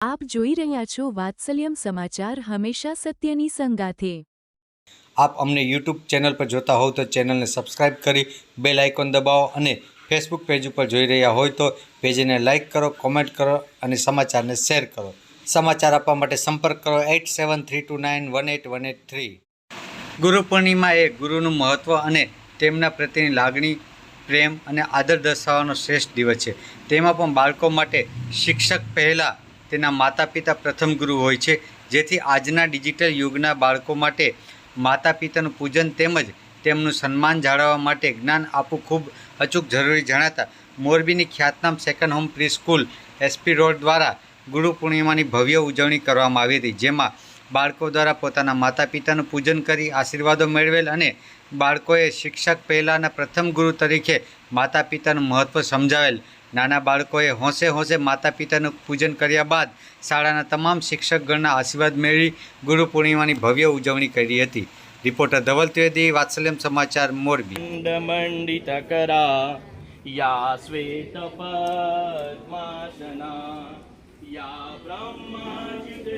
આપ જોઈ રહ્યા છો વાત્સલ્યમ સમાચાર હંમેશા સત્યની સંગાથે. આપ અમને યુટ્યુબ ચેનલ પર જોતા હોવ તો ચેનલને સબસ્ક્રાઇબ કરી બેલ આઇકોન દબાવો અને ફેસબુક પેજ ઉપર જોઈ રહ્યા હોય તો પેજને લાઇક કરો, કોમેન્ટ કરો અને સમાચારને શેર કરો. સમાચાર આપવા માટે સંપર્ક કરો eight seven three two nine one eight one eight three. Guru Purnima એ ગુરુનું મહત્ત્વ અને તેમના પ્રત્યેની લાગણી, પ્રેમ અને આદર દર્શાવવાનો શ્રેષ્ઠ દિવસ છે. તેમાં પણ બાળકો માટે શિક્ષક પહેલાં તેના માતા પિતા પ્રથમ ગુરુ હોય છે, જેથી આજના ડિજિટલ યુગના બાળકો માટે માતા પિતાનું પૂજન તેમજ તેમનું સન્માન જાળવવા માટે જ્ઞાન આપવું ખૂબ અચૂક જરૂરી જણાતા મોરબીની ખ્યાતનામ second home pre school SP road દ્વારા ગુરુ પૂર્ણિમાની ભવ્ય ઉજવણી કરવામાં આવી હતી, જેમાં બાળકો દ્વારા પોતાના માતા પિતાનું પૂજન કરી આશીર્વાદો મેળવેલ અને બાળકોએ શિક્ષક પહેલાંના પ્રથમ ગુરુ તરીકે માતા પિતાનું મહત્ત્વ સમજાવેલ. નાના બાળકોએ હોંશે હોંશે માતા પિતાનું પૂજન કર્યા બાદ શાળાના તમામ શિક્ષકગણના આશીર્વાદ મેળવી ગુરુ પૂર્ણિમાની ભવ્ય ઉજવણી કરી હતી. રિપોર્ટર ધવલ ત્રિવેદી, વાત્સલ્યમ સમાચાર, મોરબી. મંડિત યા શ્વેત પદ્માસના, યા બ્રહ્માજી